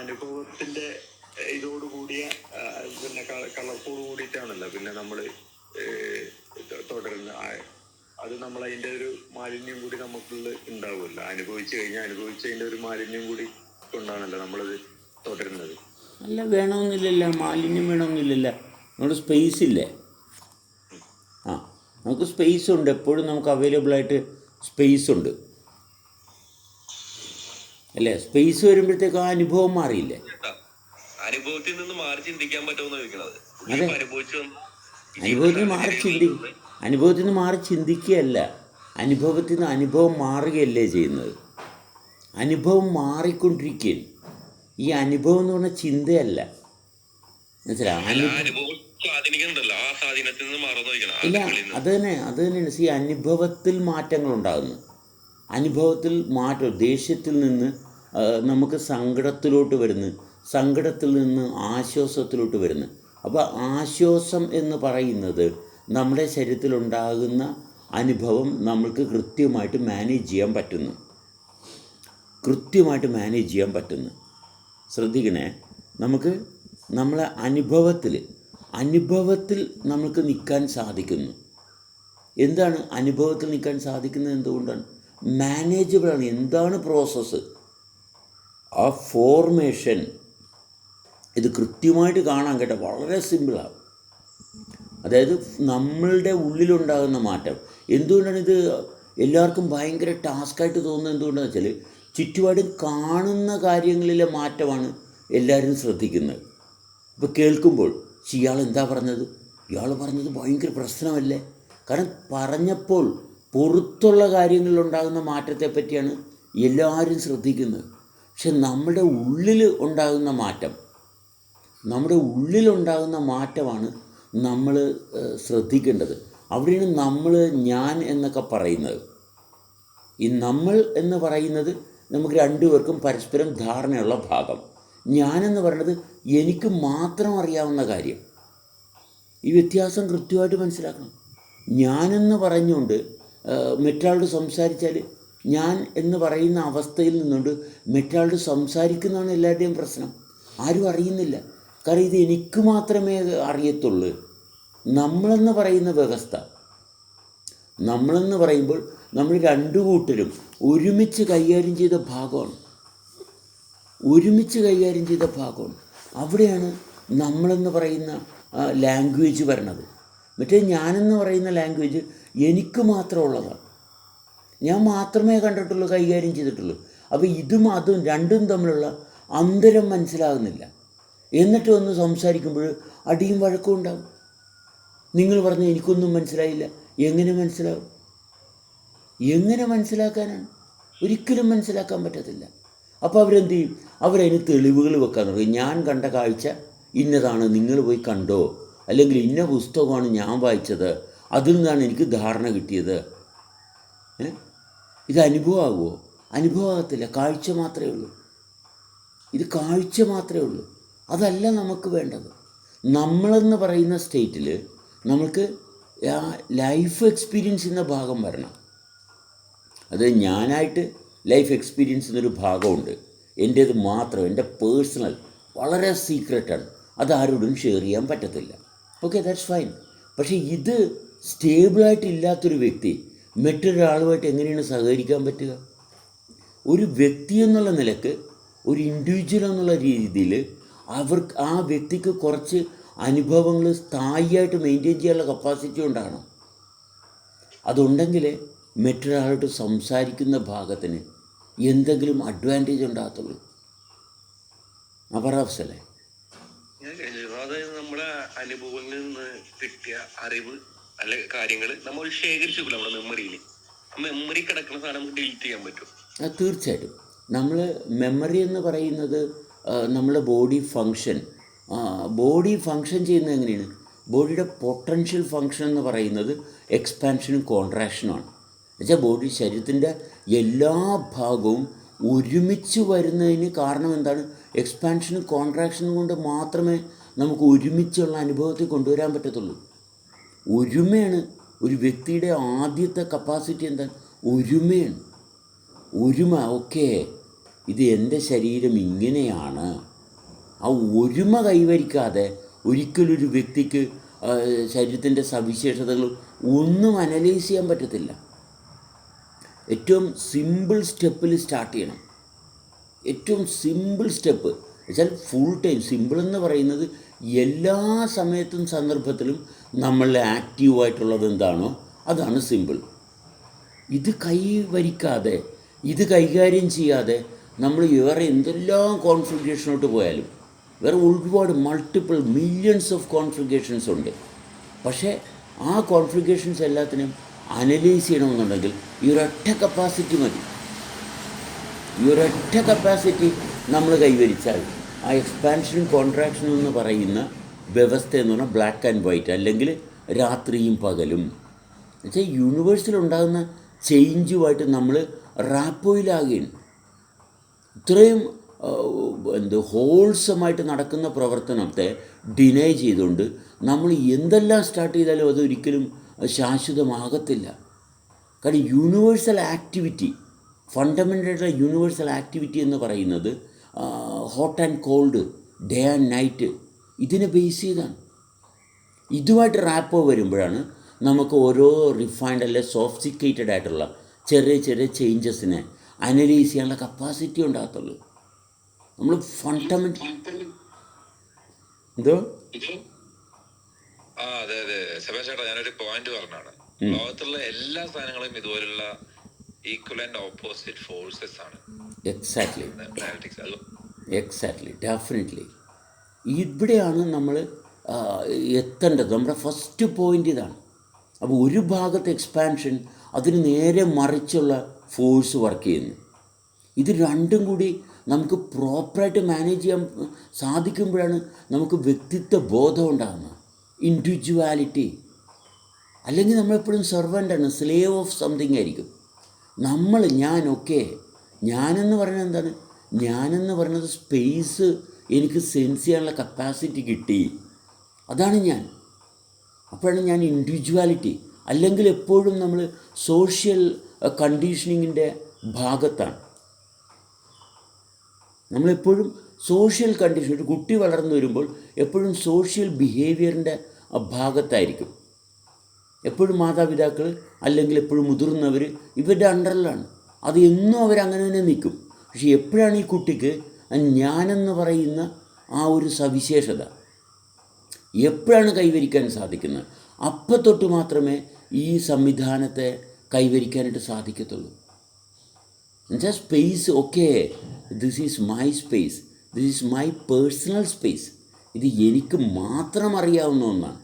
അനുഭവത്തിന്റെ ഇതോട് കൂടിയ പിന്നെ കളർഫോട് കൂടിയിട്ടാണല്ലോ പിന്നെ നമ്മൾ തുടരുന്ന അത് നമ്മൾ അതിന്റെ ഒരു മാലിന്യം കൂടി നമുക്കുള്ള ഉണ്ടാവുമല്ലോ. അനുഭവിച്ചു കഴിഞ്ഞാൽ അനുഭവിച്ചതിന്റെ ഒരു മാലിന്യം കൂടി കൊണ്ടാണല്ലോ നമ്മളത് തുടരുന്നത്. അല്ല വേണമെന്നില്ലല്ലോ. മാലിന്യം വേണമെന്നില്ലല്ലോ. നമ്മുടെ സ്പേസ് ഇല്ലേ? ആ നമുക്ക് സ്പേസ് ഉണ്ട്. എപ്പോഴും നമുക്ക് അവൈലബിൾ ആയിട്ട് സ്പേസ് ഉണ്ട്. അല്ലേ? സ്പേസ് വരുമ്പോഴത്തേക്ക് ആ അനുഭവം മാറിയില്ലേ? അനുഭവത്തിൽ നിന്ന് മാറി ചിന്തിക്കാൻ പറ്റുമെന്ന് ചോദിക്കണത്. അനുഭവത്തിൽ നിന്ന് മാറി ചിന്തി അനുഭവത്തിൽ നിന്ന് മാറി ചിന്തിക്കുകയല്ല. അനുഭവത്തിൽ നിന്ന് അനുഭവം മാറുകയല്ലേ ചെയ്യുന്നത്. അനുഭവം മാറിക്കൊണ്ടിരിക്കുകയാണ്. ഈ അനുഭവം എന്ന് പറഞ്ഞ ചിന്തയല്ല. ഇല്ല നിന്ന്. അത് തന്നെ അത് തന്നെയാണ്. ഈ അനുഭവത്തിൽ മാറ്റങ്ങൾ ഉണ്ടാകുന്നു അനുഭവത്തിൽ മാറ്റം ദേഷ്യത്തിൽ നിന്ന് നമുക്ക് സങ്കടത്തിലോട്ട് വരുന്നു. സങ്കടത്തിൽ നിന്ന് ആശ്വാസത്തിലോട്ട് വരുന്നു. അപ്പോൾ ആശ്വാസം എന്ന് പറയുന്നത് നമ്മുടെ ശരീരത്തിലുണ്ടാകുന്ന അനുഭവം നമ്മൾക്ക് കൃത്യമായിട്ട് മാനേജ് ചെയ്യാൻ പറ്റുന്നു. കൃത്യമായിട്ട് മാനേജ് ചെയ്യാൻ പറ്റുന്നു. ശ്രദ്ധിക്കണേ നമുക്ക് നമ്മളെ അനുഭവത്തിൽ അനുഭവത്തിൽ നമുക്ക് നിൽക്കാൻ സാധിക്കുന്നു. എന്താണ് അനുഭവത്തിൽ നിൽക്കാൻ സാധിക്കുന്നത് എന്തുകൊണ്ടാണ്? മാനേജബിളാണ് എന്താണ് പ്രോസസ്സ് ആ ഫോർമേഷൻ ഇത് കൃത്യമായിട്ട് കാണാൻ കേട്ടോ വളരെ സിമ്പിളാണ് അതായത് നമ്മളുടെ ഉള്ളിലുണ്ടാകുന്ന മാറ്റം. എന്തുകൊണ്ടാണ് ഇത് എല്ലാവർക്കും ഭയങ്കര ടാസ്ക്കായിട്ട് തോന്നുന്നത് എന്തുകൊണ്ടാണെന്ന് വെച്ചാൽ ചുറ്റുപാടും കാണുന്ന കാര്യങ്ങളിലെ മാറ്റമാണ് എല്ലാവരും ശ്രദ്ധിക്കുന്നത്. ഇപ്പോൾ കേൾക്കുമ്പോൾ "ശ്ശി, ഇയാൾ എന്താ പറഞ്ഞത്? ഇയാൾ പറഞ്ഞത് ഭയങ്കര പ്രശ്നമല്ലേ? കാരണം പറഞ്ഞപ്പോൾ പുറത്തുള്ള കാര്യങ്ങളിലുണ്ടാകുന്ന മാറ്റത്തെ പറ്റിയാണ് എല്ലാവരും ശ്രദ്ധിക്കുന്നത്. പക്ഷെ നമ്മുടെ ഉള്ളിൽ ഉണ്ടാകുന്ന മാറ്റം നമ്മുടെ ഉള്ളിലുണ്ടാകുന്ന മാറ്റമാണ് നമ്മൾ ശ്രദ്ധിക്കേണ്ടത്. അവിടെയാണ് നമ്മൾ ഞാൻ എന്നൊക്കെ പറയുന്നത്. ഈ നമ്മൾ എന്ന് പറയുന്നത് നമുക്ക് രണ്ടുപേർക്കും പരസ്പരം ധാരണയുള്ള ഭാഗം. ഞാനെന്ന് പറയുന്നത് എനിക്ക് മാത്രം അറിയാവുന്ന കാര്യം. ഈ വ്യത്യാസം കൃത്യമായിട്ട് മനസ്സിലാക്കണം. ഞാനെന്ന് പറഞ്ഞുകൊണ്ട് മറ്റാളോട് സംസാരിച്ചാൽ ഞാൻ എന്ന് പറയുന്ന അവസ്ഥയിൽ നിന്നുകൊണ്ട് മറ്റൊരാളോട് സംസാരിക്കുന്നതാണ് എല്ലാവരുടെയും പ്രശ്നം. ആരും അറിയുന്നില്ല. കാരണം ഇത് എനിക്ക് മാത്രമേ അറിയത്തുള്ളൂ. നമ്മളെന്ന് പറയുന്ന വ്യവസ്ഥ. നമ്മളെന്ന് പറയുമ്പോൾ നമ്മൾ രണ്ടു കൂട്ടരും ഒരുമിച്ച് കൈകാര്യം ചെയ്ത ഭാഗമാണ്. ഒരുമിച്ച് കൈകാര്യം ചെയ്ത ഭാഗമാണ്. അവിടെയാണ് നമ്മളെന്ന് പറയുന്ന ലാംഗ്വേജ് വരണത്. മറ്റേ ഞാനെന്ന് പറയുന്ന ലാംഗ്വേജ് എനിക്ക് മാത്രമുള്ളതാണ്. ഞാൻ മാത്രമേ കണ്ടിട്ടുള്ളൂ കൈകാര്യം ചെയ്തിട്ടുള്ളൂ. അപ്പോൾ ഇതും അതും രണ്ടും തമ്മിലുള്ള അന്തരം മനസ്സിലാകുന്നില്ല. എന്നിട്ട് ഒന്ന് സംസാരിക്കുമ്പോൾ അടിയും വഴക്കും ഉണ്ടാകും നിങ്ങൾ പറഞ്ഞ എനിക്കൊന്നും മനസ്സിലായില്ല. എങ്ങനെ മനസ്സിലാവും? എങ്ങനെ മനസ്സിലാക്കാനാണ്? ഒരിക്കലും മനസ്സിലാക്കാൻ പറ്റത്തില്ല. അപ്പോൾ അവരെന്ത് ചെയ്യും? അവരതിന് തെളിവുകൾ വെക്കാൻ തുടങ്ങി. ഞാൻ കണ്ട കാഴ്ച ഇന്നതാണ്. നിങ്ങൾ പോയി കണ്ടോ? അല്ലെങ്കിൽ ഇന്ന പുസ്തകമാണ് ഞാൻ വായിച്ചത്. അതിൽ നിന്നാണ് എനിക്ക് ധാരണ കിട്ടിയത്? ഇത് അനുഭവമാകുമോ? അനുഭവമാകത്തില്ല. കാഴ്ച മാത്രമേ ഉള്ളൂ. ഇത് കാഴ്ച മാത്രമേ ഉള്ളൂ. അതല്ല നമുക്ക് വേണ്ടത്. നമ്മളെന്ന് പറയുന്ന സ്റ്റേറ്റിൽ നമുക്ക് ആ ലൈഫ് എക്സ്പീരിയൻസ് എന്ന ഭാഗം വരണം. അത് ഞാനായിട്ട് ലൈഫ് എക്സ്പീരിയൻസ് എന്നൊരു ഭാഗമുണ്ട്. എന്റേത് മാത്രം എന്റെ പേഴ്സണൽ വളരെ സീക്രട്ടാണ് അത് ഷെയർ ചെയ്യാൻ പറ്റത്തില്ല. ഓക്കെ ദാറ്റ്സ് ഫൈൻ പക്ഷേ ഇത് സ്റ്റേബിളായിട്ടില്ലാത്തൊരു വ്യക്തി മറ്റൊരാളുമായിട്ട് എങ്ങനെയാണ് സഹകരിക്കാൻ പറ്റുക? ഒരു വ്യക്തി എന്നുള്ള നിലയ്ക്ക് ഒരു ഇൻഡിവിജ്വൽ എന്നുള്ള രീതിയിൽ അവർക്ക് ആ വ്യക്തിക്ക് കുറച്ച് അനുഭവങ്ങൾ സ്ഥായിയായിട്ട് മെയിന്റെയിൻ ചെയ്യാനുള്ള കപ്പാസിറ്റി ഉണ്ടാകണം അതുണ്ടെങ്കിൽ മറ്റൊരാളോട് സംസാരിക്കുന്ന ഭാഗത്തിന് എന്തെങ്കിലും അഡ്വാന്റേജ് ഉണ്ടാകത്തുള്ളൂ. കഴിഞ്ഞു. അതായത് നമ്മുടെ അനുഭവങ്ങളിൽ നിന്ന് കിട്ടിയ അറിവ് അല്ലെ കാര്യങ്ങൾ നമ്മൾ ശേഖരിച്ചു നമ്മുടെ മെമ്മറിയിൽ മെമ്മറി കിടക്കുന്ന സാധനം നമുക്ക് ഡിലീറ്റ് ചെയ്യാൻ പറ്റും. തീർച്ചയായിട്ടും. നമ്മൾ മെമ്മറി എന്ന് പറയുന്നത് നമ്മുടെ ബോഡി ഫങ്ഷൻ ബോഡി ഫങ്ഷൻ ചെയ്യുന്നത് എങ്ങനെയാണ്? ബോഡിയുടെ പൊട്ടൻഷ്യൽ ഫങ്ഷൻ എന്ന് പറയുന്നത് എക്സ്പാൻഷനും കോൺട്രാക്ഷനുമാണ് എന്നുവെച്ചാൽ ബോഡി ശരീരത്തിന്റെ എല്ലാ ഭാഗവും ഒരുമിച്ച് വരുന്നതിന് കാരണം എന്താണ്? എക്സ്പാൻഷനും കോൺട്രാക്ഷനും കൊണ്ട് മാത്രമേ നമുക്ക് ഒരുമിച്ചുള്ള അനുഭവത്തിൽ കൊണ്ടുവരാൻ പറ്റത്തുള്ളൂ. ഒരുമയാണ്. ഒരു വ്യക്തിയുടെ ആദ്യത്തെ കപ്പാസിറ്റി എന്താ ഒരുമയാണ്. ഒരുമ ഓക്കെ ഇത് എന്റെ ശരീരം ഇങ്ങനെയാണ്. ആ ഒരുമ കൈവരിക്കാതെ ഒരിക്കലും ഒരു വ്യക്തിക്ക് ശരീരത്തിന്റെ സവിശേഷതകൾ ഒന്നും അനലൈസ് ചെയ്യാൻ പറ്റത്തില്ല. ഏറ്റവും സിമ്പിൾ സ്റ്റെപ്പിൽ സ്റ്റാർട്ട് ചെയ്യണം. ഏറ്റവും സിമ്പിൾ സ്റ്റെപ്പ് വെച്ചാൽ ഫുൾ ടൈം സിമ്പിൾ എന്ന് പറയുന്നത് എല്ലാ സമയത്തും സന്ദർഭത്തിലും നമ്മളിൽ ആക്റ്റീവായിട്ടുള്ളത് എന്താണോ അതാണ് സിമ്പിൾ ഇത് കൈവരിക്കാതെ ഇത് കൈകാര്യം ചെയ്യാതെ നമ്മൾ വേറെ എന്തെല്ലാം കോൺഫിഗറേഷനോട്ട് പോയാലും വേറെ ഒരുപാട് മൾട്ടിപ്പിൾ മില്യൺസ് ഓഫ് കോൺഫിഗറേഷൻസ് ഉണ്ട്. പക്ഷേ ആ കോൺഫിഗറേഷൻസ് എല്ലാത്തിനും അനലൈസ് ചെയ്യണമെന്നുണ്ടെങ്കിൽ ഈ ഒരൊറ്റ കപ്പാസിറ്റി മതി. ഈ ഒരൊറ്റ കപ്പാസിറ്റി നമ്മൾ കൈവരിച്ചാൽ ആ എക്സ്പാൻഷനും കോൺട്രാക്ഷനും എന്ന് പറയുന്ന വ്യവസ്ഥ എന്ന് പറഞ്ഞാൽ ബ്ലാക്ക് ആൻഡ് വൈറ്റ് അല്ലെങ്കിൽ രാത്രിയും പകലും. എന്നുവെച്ചാൽ യൂണിവേഴ്സിലുണ്ടാകുന്ന ചേഞ്ചുമായിട്ട് നമ്മൾ റാപ്പോയിലാകുകയാണ്. ഇത്രയും എന്ത് ഹോൾസമായിട്ട് നടക്കുന്ന പ്രവർത്തനത്തെ ഡിനൈ ചെയ്തുകൊണ്ട് നമ്മൾ എന്തെല്ലാം സ്റ്റാർട്ട് ചെയ്താലും അതൊരിക്കലും ശാശ്വതമാകത്തില്ല. കാരണം യൂണിവേഴ്സൽ ആക്ടിവിറ്റി ഫണ്ടമെന്റലായിട്ടുള്ള യൂണിവേഴ്സൽ ആക്ടിവിറ്റി എന്ന് പറയുന്നത് hot and cold day and night ഇതിനെ ബേസ് ചെയ്താണ്. ഇതുമായിട്ട് റാപ്പ് വരുമ്പോഴാണ് നമുക്ക് ഓരോ റിഫൈൻഡ് അല്ലെ സോഫ്റ്റിക്കേറ്റഡ് ആയിട്ടുള്ള ചെറിയ ചെറിയ ചേഞ്ചസിനെ അനലൈസ് ചെയ്യാനുള്ള കപ്പാസിറ്റി ഉണ്ടാകത്തുള്ളൂ. നമ്മൾ ഫണ്ടമെന്റൽ എന്തോ? ആ അതെ അതെ. ചേട്ടാ ഞാനൊരു പോയിന്റ് പറഞ്ഞാണ്. ലോകത്തുള്ള എല്ലാ സാധനങ്ങളും ഇതുപോലുള്ള ഈക്വൽ ആൻഡ് ഓപ്പോസിറ്റ് ഫോഴ്സസ് ആണ് എക്സാക്ട്ലി എക്സാക്ട്ലി ഡെഫിനറ്റ്ലി ഇവിടെയാണ് നമ്മൾ എത്തേണ്ടത്. നമ്മുടെ ഫസ്റ്റ് പോയിന്റ് ഇതാണ്. അപ്പോൾ ഒരു ഭാഗത്ത് എക്സ്പാൻഷൻ അതിന് നേരെ മറിച്ചുള്ള ഫോഴ്സ് വർക്ക് ചെയ്യുന്നു. ഇത് രണ്ടും കൂടി നമുക്ക് പ്രോപ്പറായിട്ട് മാനേജ് ചെയ്യാൻ സാധിക്കുമ്പോഴാണ് നമുക്ക് വ്യക്തിത്വ ബോധം ഉണ്ടാകുന്നത്. ഇൻഡിവിജ്വാലിറ്റി അല്ലെങ്കിൽ നമ്മളെപ്പോഴും സെർവന്റാണ് സ്ലേവ് ഓഫ് സംതിങ് ആയിരിക്കും. നമ്മൾ ഞാൻ ഓക്കെ ഞാനെന്ന് പറയുന്നത് എന്താണ്? ഞാനെന്ന് പറയുന്നത് സ്പേസ് എനിക്ക് സെൻസ് ചെയ്യാനുള്ള കപ്പാസിറ്റി കിട്ടി. അതാണ് ഞാൻ. അപ്പോഴാണ് ഞാൻ ഇൻഡിവിജ്വാലിറ്റി അല്ലെങ്കിൽ എപ്പോഴും നമ്മൾ സോഷ്യൽ കണ്ടീഷനിങ്ങിന്റെ ഭാഗത്താണ്. നമ്മളെപ്പോഴും സോഷ്യൽ കണ്ടീഷൻ ഒരു കുട്ടി വളർന്നു വരുമ്പോൾ എപ്പോഴും സോഷ്യൽ ബിഹേവിയറിന്റെ ഭാഗത്തായിരിക്കും. എപ്പോഴും മാതാപിതാക്കൾ അല്ലെങ്കിൽ എപ്പോഴും മുതിർന്നവർ ഇവരുടെ അണ്ടറിലാണ് അത് എന്നും അവരങ്ങനെ തന്നെ നിൽക്കും. പക്ഷേ എപ്പോഴാണ് ഈ കുട്ടിക്ക് ഞാനെന്ന് പറയുന്ന ആ ഒരു സവിശേഷത എപ്പോഴാണ് കൈവരിക്കാൻ സാധിക്കുന്നത്? അപ്പം തൊട്ട് മാത്രമേ ഈ സംവിധാനത്തെ കൈവരിക്കാനായിട്ട് സാധിക്കത്തുള്ളൂ. എന്നുവെച്ചാൽ space okay this is my space this is my personal space ഇത് എനിക്ക് മാത്രം അറിയാവുന്ന ഒന്നാണ്.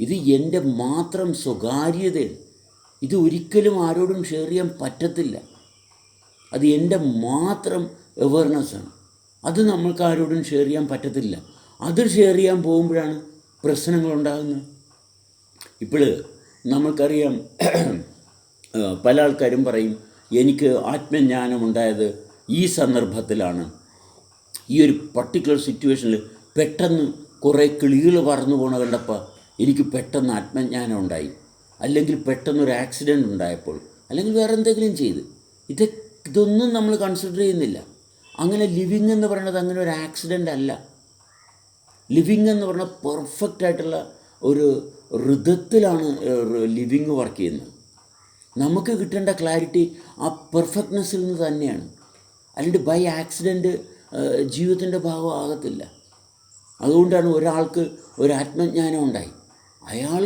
ഇത് എന്റെ മാത്രം സ്വകാര്യതയാണ്. ഇത് ഒരിക്കലും ആരോടും ഷെയർ ചെയ്യാൻ പറ്റത്തില്ല. അത് എന്റെ മാത്രം അവയർനെസ്സാണ് അത് നമ്മൾക്ക് ആരോടും ഷെയർ ചെയ്യാൻ പറ്റത്തില്ല. അത് ഷെയർ ചെയ്യാൻ പോകുമ്പോഴാണ് പ്രശ്നങ്ങളുണ്ടാകുന്നത് ഇപ്പോൾ നമ്മൾക്കറിയാം പല ആൾക്കാരും പറയും എനിക്ക് ആത്മജ്ഞാനം ഉണ്ടായത് ഈ സന്ദർഭത്തിലാണ്. ഈ ഒരു പർട്ടിക്കുലർ സിറ്റുവേഷനിൽ പെട്ടെന്ന് കുറേ കിളികൾ പറന്നു പോണ കണ്ടപ്പോൾ എനിക്ക് പെട്ടെന്ന് ആത്മജ്ഞാനം ഉണ്ടായി. അല്ലെങ്കിൽ പെട്ടെന്ന് ഒരു ആക്സിഡന്റ് ഉണ്ടായപ്പോൾ അല്ലെങ്കിൽ വേറെ എന്തെങ്കിലും ചെയ്ത്. ഇത് ഇതൊന്നും നമ്മൾ കൺസിഡർ ചെയ്യുന്നില്ല. അങ്ങനെ ലിവിങ് എന്ന് പറയുന്നത് അങ്ങനെ ഒരു ആക്സിഡന്റ് അല്ല. ലിവിങ് എന്ന് പറഞ്ഞാൽ പെർഫെക്റ്റ് ആയിട്ടുള്ള ഒരു ഋതത്തിലാണ് ലിവിങ് വർക്ക് ചെയ്യുന്നത്. നമുക്ക് കിട്ടേണ്ട ക്ലാരിറ്റി ആ പെർഫെക്റ്റ്നെസ്സിൽ നിന്ന് തന്നെയാണ്. അല്ലെങ്കിൽ ബൈ ആക്സിഡന്റ് ജീവിതത്തിന്റെ ഭാഗമാകത്തില്ല അതുകൊണ്ടാണ് ഒരാൾക്ക് ഒരു ആത്മജ്ഞാനം ഉണ്ടായി. അയാൾ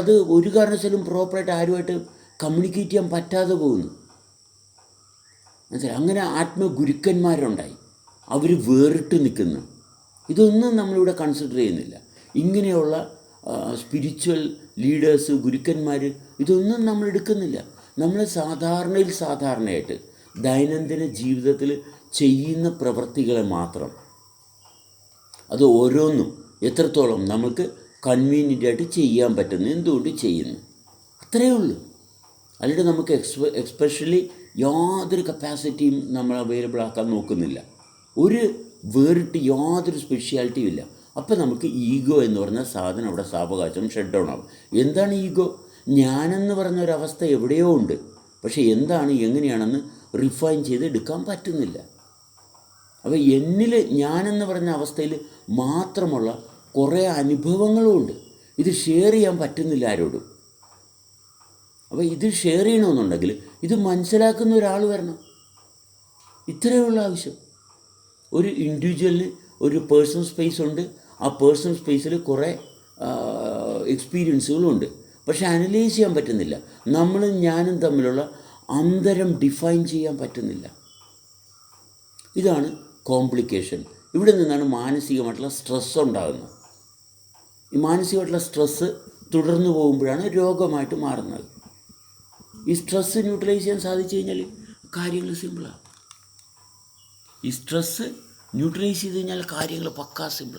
അത് ഒരു കാരണവശാലും പ്രോപ്പറായിട്ട് ആരുമായിട്ട് കമ്മ്യൂണിക്കേറ്റ് ചെയ്യാൻ പറ്റാതെ പോകുന്നു. മനസ്സിലായി? അങ്ങനെ ആത്മഗുരുക്കന്മാരുണ്ടായി. അവർ വേറിട്ട് നിൽക്കുന്നു. ഇതൊന്നും നമ്മളിവിടെ കൺസിഡർ ചെയ്യുന്നില്ല. ഇങ്ങനെയുള്ള സ്പിരിച്വൽ ലീഡേഴ്സ് ഗുരുക്കന്മാർ ഇതൊന്നും നമ്മൾ എടുക്കുന്നില്ല. നമ്മൾ സാധാരണയിൽ സാധാരണയായിട്ട് ദൈനംദിന ജീവിതത്തിൽ ചെയ്യുന്ന പ്രവൃത്തികളെ മാത്രം. അത് ഓരോന്നും എത്രത്തോളം നമുക്ക് കൺവീനിയന്റ് ആയിട്ട് ചെയ്യാൻ പറ്റുന്നു എന്തുകൊണ്ട് ചെയ്യുന്നു. അത്രയേ ഉള്ളൂ. അല്ലെങ്കിൽ നമുക്ക് എക്സ്പെ എക്സ്പെഷ്യലി യാതൊരു കപ്പാസിറ്റിയും നമ്മൾ അവൈലബിൾ ആക്കാൻ നോക്കുന്നില്ല. ഒരു വേറിട്ട് യാതൊരു സ്പെഷ്യാലിറ്റിയും ഇല്ല. അപ്പം നമുക്ക് ഈഗോ എന്ന് പറഞ്ഞ സാധനം അവിടെ സാവകാശം ഷട്ട് ഡൗൺ ആവും. എന്താണ് ഈഗോ ഞാനെന്ന് പറഞ്ഞ ഒരവസ്ഥ എവിടെയോ ഉണ്ട്. പക്ഷേ എന്താണ് എങ്ങനെയാണെന്ന് റിഫൈൻ ചെയ്ത് എടുക്കാൻ പറ്റുന്നില്ല. അപ്പോൾ എന്നിൽ ഞാനെന്ന് പറഞ്ഞ അവസ്ഥയിൽ മാത്രമുള്ള കുറേ അനുഭവങ്ങളും ഉണ്ട്. ഇത് ഷെയർ ചെയ്യാൻ പറ്റുന്നില്ല ആരോടും. അപ്പോൾ ഇത് ഷെയർ ചെയ്യണമെന്നുണ്ടെങ്കിൽ ഇത് മനസ്സിലാക്കുന്ന ഒരാൾ വരണം. ഇത്രയേ ഉള്ള ആവശ്യം. ഒരു ഇൻഡിവിജ്വലിന് ഒരു പേഴ്സണൽ സ്പേസ് ഉണ്ട്. ആ പേഴ്സണൽ സ്പേസിൽ കുറേ എക്സ്പീരിയൻസുകളുണ്ട് പക്ഷെ അനലൈസ് ചെയ്യാൻ പറ്റുന്നില്ല. നമ്മളും ഞാനും തമ്മിലുള്ള അന്തരം ഡിഫൈൻ ചെയ്യാൻ പറ്റുന്നില്ല. ഇതാണ് കോംപ്ലിക്കേഷൻ ഇവിടെ നിന്നാണ് മാനസികമായിട്ടുള്ള സ്ട്രെസ് ഉണ്ടാകുന്നത്. ഈ മാനസികമായിട്ടുള്ള സ്ട്രെസ്സ് തുടർന്നു പോകുമ്പോഴാണ് രോഗമായിട്ട് മാറുന്നത്. ഈ സ്ട്രെസ്സ് ന്യൂട്രലൈസ് ചെയ്യാൻ സാധിച്ചു കഴിഞ്ഞാൽ കാര്യങ്ങൾ സിമ്പിളാണ് ഈ സ്ട്രെസ്സ് ന്യൂട്രലൈസ് ചെയ്ത് കഴിഞ്ഞാൽ കാര്യങ്ങൾ പക്കാ സിമ്പിൾ